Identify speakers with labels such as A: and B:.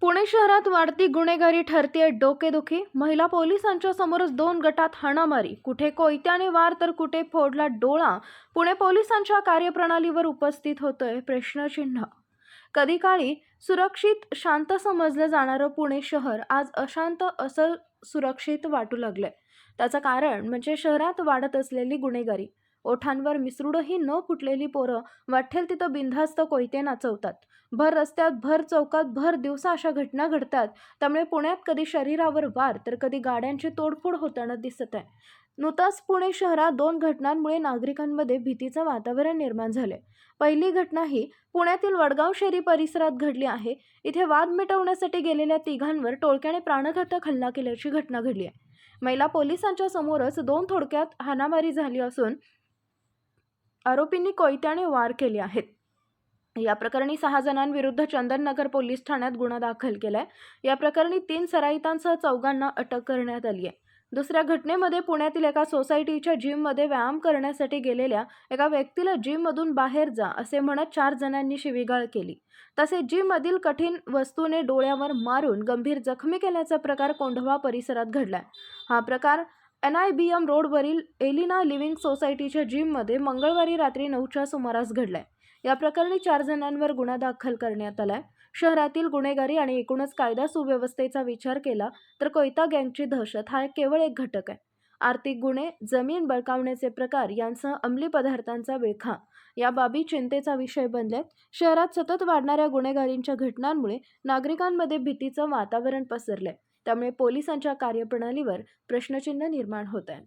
A: पुणे शहरात वाढती गुन्हेगारी ठरते डोकेदुखी. महिला पोलिसांच्या समोरच दोन गटात हाणामारी. कुठे कोयत्याने वार तर कुठे फोडला डोळा? पुणे पोलिसांच्या कार्यप्रणालीवर उपस्थित होतोय प्रश्नचिन्ह. कधी काळी सुरक्षित शांत समजलं जाणारं पुणे शहर आज अशांत असं सुरक्षित वाटू लागलंय. त्याचं कारण म्हणजे शहरात वाढत असलेली गुन्हेगारी. ओठांवर मिसरूडही न फुटलेली पोरं वाटेल तिथं बिनधास्त कोयते नाचवतात. भर रस्त्यात भर चौकात भर दिवसा अशा घटना घडतात. त्यामुळे पुण्यात कधी शरीरावर वार तर कधी गाड्यांची तोडफोड होताना दिसत आहे नुकताच पुणे शहरात दोन घटनांमुळे नागरिकांमध्ये भीतीचं वातावरण निर्माण झालंय. पहिली घटना ही पुण्यातील वडगाव शेरी परिसरात घडली आहे. इथे वाद मिटवण्यासाठी गेलेल्या तिघांवर टोळक्याने प्राणघातक हल्ला केल्याची घटना घडली आहे. महिला पोलिसांच्या समोरच दोन थोडक्यात हाणामारी झाली असून आरोपींनी कोयत्याने वार केले आहेत. या प्रकरणी सहा जणांविरुद्ध चंदननगर पोलीस ठाण्यात गुन्हा दाखल केलाय. या प्रकरणी तीन सराईतांसह चौघांना अटक करण्यात आली आहे. दुसऱ्या घटनेमध्ये पुण्यातील एका सोसायटीच्या जिममध्ये व्यायाम करण्यासाठी गेलेल्या एका व्यक्तीला जिममधून बाहेर जा असे म्हणत चार जणांनी शिवीगाळ केली. तसे जिममधील कठीण वस्तूने डोळ्यावर मारून गंभीर जखमी केल्याचा प्रकार कोंढवा परिसरात घडलाय. हा प्रकार एन आय बी एम रोडवरील एलिना लिव्हिंग सोसायटीच्या जिममध्ये मंगळवारी रात्री नऊच्या सुमारास घडलाय. या प्रकरणी चार जणांवर गुन्हा दाखल करण्यात आलाय. शहरातील गुन्हेगारी आणि एकूणच कायदा सुव्यवस्थेचा विचार केला तर कोयता गँगची दहशत हा केवळ एक घटक आहे. आर्थिक गुन्हे जमीन बळकावण्याचे प्रकार यांसह अंमली पदार्थांचा विळखा या बाबी चिंतेचा विषय बनल्यात. शहरात सतत वाढणाऱ्या गुन्हेगारींच्या घटनांमुळे नागरिकांमध्ये भीतीचं वातावरण पसरलंय. त्यामुळे पोलिसांच्या कार्यप्रणालीवर प्रश्नचिन्ह निर्माण होत आहे.